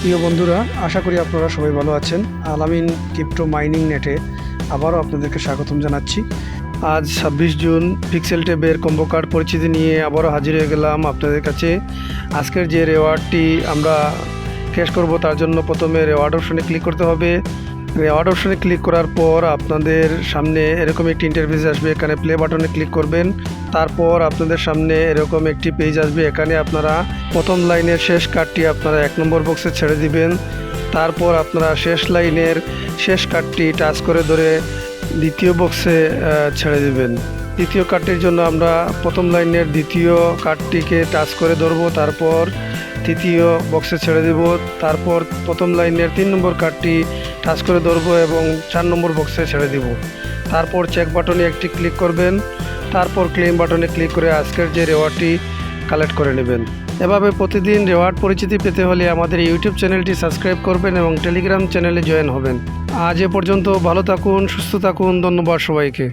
প্রিয় বন্ধুরা, আশা করি আপনারা সবাই ভালো আছেন। আলামিন ক্রিপ্টো মাইনিং নেটে আবারও আপনাদেরকে স্বাগতম জানাচ্ছি। আজ ছাব্বিশ জুন, পিক্সেল টেবের কম্বো কার্ড পরিচিতি নিয়ে আবারও হাজির হয়ে গেলাম আপনাদের কাছে। আজকের যে রেওয়ার্ডটি আমরা ক্যাশ করব তার জন্য প্রথমে রেওয়ার্ড অপশনে ক্লিক করতে হবে। রেওয়ার্ড অপশনে ক্লিক করার পর আপনাদের সামনে এরকম একটি ইন্টারফেস আসবে। এখানে প্লে বাটনে ক্লিক করবেন। তারপর আপনাদের সামনে এরকম একটি পেজ আসবে। এখানে আপনারা প্রথম লাইনের শেষ কার্ডটি আপনারা এক নম্বর বক্সে ছেড়ে দিবেন। তারপর আপনারা শেষ লাইনের শেষ কার্ডটি টাচ করে ধরে দ্বিতীয় বক্সে ছেড়ে দিবেন। দ্বিতীয় কার্ডটির জন্য আমরা প্রথম লাইনের দ্বিতীয় কার্ডটিকে টাচ করে ধরবো। তারপর তৃতীয় বক্সে ছেড়ে দেব। তারপর প্রথম লাইনের তিন নম্বর কার্ডটি টাচ করে ধরবো এবং চার নম্বর বক্সে ছেড়ে দিব। তারপর চেক বাটনে একটি ক্লিক করবেন। তারপর ক্লেম বাটনে ক্লিক করে আজকের যে রেওয়ার্ডটি কালেক্ট করে নেবেন। এভাবে প্রতিদিন রেওয়ার্ড পরিচিতি পেতে হলে আমাদের ইউটিউব চ্যানেলটি সাবস্ক্রাইব করবেন এবং টেলিগ্রাম চ্যানেলে জয়েন হবেন। আজ এ পর্যন্ত ভালো থাকুন, সুস্থ থাকুন, ধন্যবাদ সবাইকে।